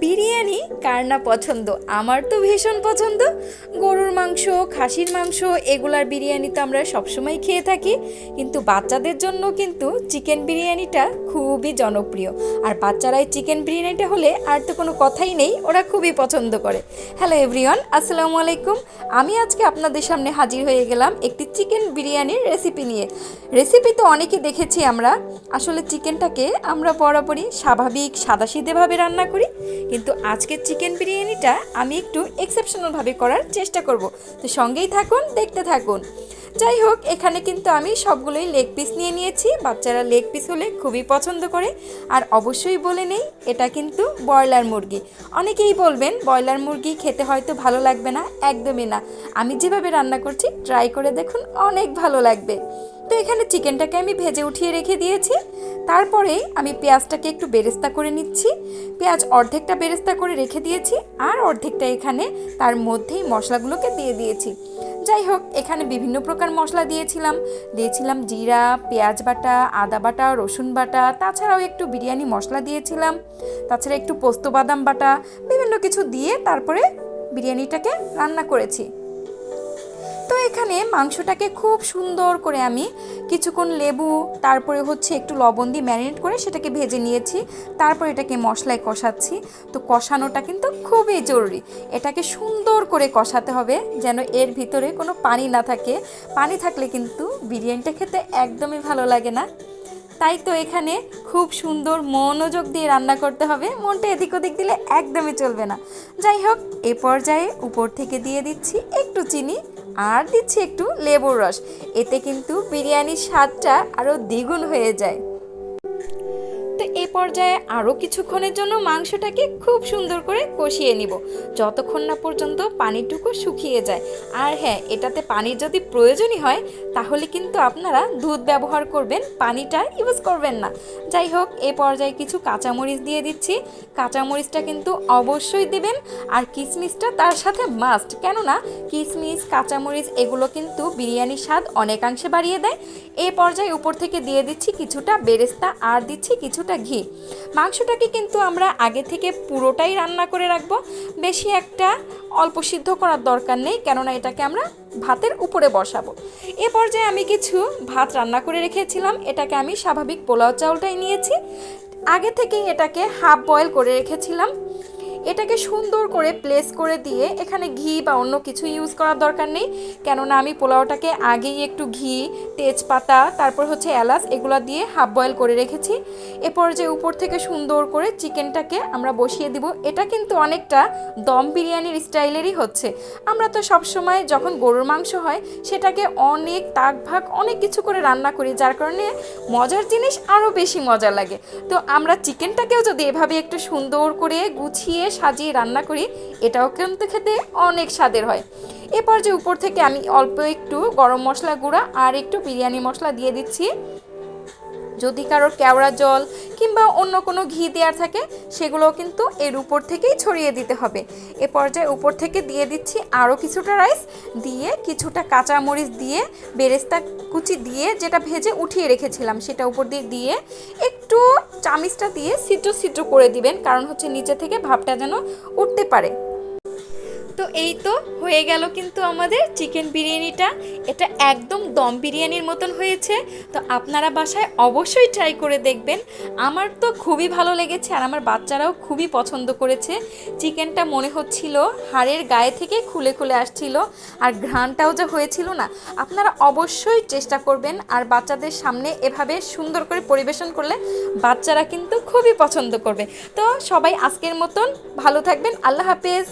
বেরিয়ে বিরিয়ানি কার না পছন্দ? আমার তো ভীষণ পছন্দ। গরুর মাংস, খাসির মাংস, এগুলার বিরিয়ানি তো আমরা সবসময় খেয়ে থাকি। কিন্তু বাচ্চাদের জন্য কিন্তু চিকেন বিরিয়ানিটা খুবই জনপ্রিয়। আর বাচ্চারাই চিকেন বিরিয়ানিটা হলে আর তো কোনো কথাই নেই, ওরা খুবই পছন্দ করে। হ্যালো এভরিওয়ান আসসালামু আলাইকুম। আমি আজকে আপনাদের সামনে হাজির হয়ে গেলাম একটি চিকেন বিরিয়ানির রেসিপি নিয়ে। রেসিপি তো অনেকে দেখেছি আমরা। আসলে চিকেনটাকে আমরা বরাবরই স্বাভাবিক, সাদাসিধেভাবে রান্না করি। কিন্তু আজকের চিকেন বিরিয়ানিটা আমি একটু এক্সেপশনালভাবে করার চেষ্টা করব। তো সঙ্গেই থাকুন, দেখতে থাকুন। যাই হোক, এখানে কিন্তু আমি সবগুলোই লেগ পিস নিয়ে নিয়েছি। বাচ্চারা লেগ পিস হলে খুবই পছন্দ করে। আর অবশ্যই বলে নেই, এটা কিন্তু ব্রয়লার মুরগি। অনেকেই বলবেন, ব্রয়লার মুরগি খেতে হয়তো ভালো লাগবে না, একদমই না। আমি যেভাবে রান্না করছি ট্রাই করে দেখুন, অনেক ভালো লাগবে। তো এখানে চিকেনটাকে আমি ভেজে উঠিয়ে রেখে দিয়েছি। তারপরে আমি পেঁয়াজটাকে একটু বেরেস্তা করে নিচ্ছি। পেঁয়াজ অর্ধেকটা বেরেস্তা করে রেখে দিয়েছি আর অর্ধেকটা এখানে তার মধ্যেই মশলাগুলোকে দিয়ে দিয়েছি। যাই হোক, এখানে বিভিন্ন প্রকার মশলা দিয়েছিলাম। দিয়েছিলাম জিরা, পেঁয়াজ বাটা, আদা বাটা, রসুন বাটা, তাছাড়াও একটু বিরিয়ানি মশলা দিয়েছিলাম। তাছাড়া একটু পোস্ত বাদাম বাটা, বিভিন্ন কিছু দিয়ে তারপরে বিরিয়ানিটাকে রান্না করেছি। এখানে মাংসটাকে খুব সুন্দর করে আমি কিছুক্ষণ লেবু, তারপরে হচ্ছে একটু লবণ দিয়ে ম্যারিনেট করে সেটাকে ভেজে নিয়েছি। তারপর এটাকে মশলায় কষাচ্ছি। তো কষানোটা কিন্তু খুবই জরুরি। এটাকে সুন্দর করে কষাতে হবে যেন এর ভিতরে কোনো পানি না থাকে। পানি থাকলে কিন্তু বিরিয়ানিটা খেতে একদমই ভালো লাগে না। তাই তো এখানে খুব সুন্দর মনোযোগ দিয়ে রান্না করতে হবে। মনটা এদিক ওদিক দিলে একদমই চলবে না। যাই হোক, এ পর্যায়ে উপর থেকে দিয়ে দিচ্ছি একটু চিনি। আর দিচ্ছি একটু লেবুর রস। এতে কিন্তু বিরিয়ানির স্বাদটা আরও দ্বিগুণ হয়ে যায়। পর্যায়ে আরও কিছুক্ষণের জন্য মাংসটাকে খুব সুন্দর করে কষিয়ে নিব। যতক্ষণ না পর্যন্ত পানিটুকু শুকিয়ে যায়। আর হ্যাঁ এটাতে পানির যদি প্রয়োজনই হয়, তাহলে কিন্তু আপনারা দুধ ব্যবহার করবেন, পানিটা ইউজ করবেন না। যাই হোক, এ পর্যায়ে কিছু কাঁচামরিচ দিয়ে দিচ্ছি। কাঁচামরিচটা কিন্তু অবশ্যই দেবেন, আর কিশমিশটা তার সাথে মাস্ট কেননা, কিশমিশ, কাঁচামরিচ এগুলো কিন্তু বিরিয়ানির স্বাদ অনেকাংশে বাড়িয়ে দেয়। এ পর্যায়ে উপর থেকে দিয়ে দিচ্ছি কিছুটা বেরেস্তা, আর দিচ্ছি কিছুটা ঘি। মাংসটাকে কিন্তু আমরা আগে থেকে পুরোটাই রান্না করে রাখব। বেশি একটা অল্প সিদ্ধ করার দরকার নেই, কেননা এটাকে আমরা ভাতের উপরে বসাবো। এ পর্যায়ে আমি কিছু ভাত রান্না করে রেখেছিলাম, এটাকে আমি স্বাভাবিক পোলাও চাউলটাই নিয়েছি। আগে থেকেই এটাকে হাফ বয়েল করে রেখেছিলাম। এটাকে সুন্দর করে প্লেস করে দিয়ে এখানে ঘি বা অন্য কিছু ইউজ করার দরকার নেই। কেননা আমি পোলাওটাকে আগেই একটু ঘি, তেজপাতা, তারপর হচ্ছে এলাচ এগুলো দিয়ে হাফ বয়েল করে রেখেছি। এরপর যে উপর থেকে সুন্দর করে চিকেনটাকে আমরা বসিয়ে দিব। এটা কিন্তু অনেকটা দম বিরিয়ানির স্টাইলেরই হচ্ছে। আমরা তো সবসময় যখন গরুর মাংস হয়, সেটাকে অনেক তাক ভাগ অনেক কিছু করে রান্না করি, যার কারণে মজার জিনিস আরও বেশি মজা লাগে। তো আমরা চিকেনটাকেও যদি এভাবে একটু সুন্দর করে গুছিয়ে সাজিয়ে রান্না করি, এটাও কিন্তু খেতে অনেক স্বাদের হয়। এরপর যে উপর থেকে আমি অল্প একটু গরম মশলা গুঁড়া আর একটু বিরিয়ানি মশলা দিয়ে দিচ্ছি। যদি কারোর কেওড়া জল কিংবা অন্য কোনো ঘি দেওয়ার থাকে সেগুলো কিন্তু এর উপর থেকেই ছড়িয়ে দিতে হবে। এ পর্যায়ে উপর থেকে দিয়ে দিচ্ছি আরও কিছুটা রাইস দিয়ে কিছুটা কাঁচা মরিচ দিয়ে, বেরেস্তা কুচি দিয়ে যেটা ভেজে উঠিয়ে রেখেছিলাম, সেটা উপর দিয়ে দিয়ে একটু চামিচটা দিয়ে ছিদ্র ছিদ্র করে দিবেন, কারণ হচ্ছে নিচে থেকে ভাবটা যেন উঠতে পারে। তো এই তো হয়ে গেল কিন্তু আমাদের চিকেন বিরিয়ানিটা। এটা একদম দম বিরিয়ানির মতন হয়েছে। তো আপনারা বাসায় অবশ্যই ট্রাই করে দেখবেন। আমার তো খুবই ভালো লেগেছে আর আমার বাচ্চারাও খুবই পছন্দ করেছে। চিকেনটা মনে হচ্ছিল হাড়ের গায়ে থেকে খুলে খুলে আসছিল আর ঘ্রাণটাও যে হয়েছিল না, আপনারা অবশ্যই চেষ্টা করবেন আর বাচ্চাদের সামনে এভাবে সুন্দর করে পরিবেশন করলে বাচ্চারা কিন্তু খুবই পছন্দ করবে। তো সবাই আজকের মতন ভালো থাকবেন। আল্লাহ হাফেজ।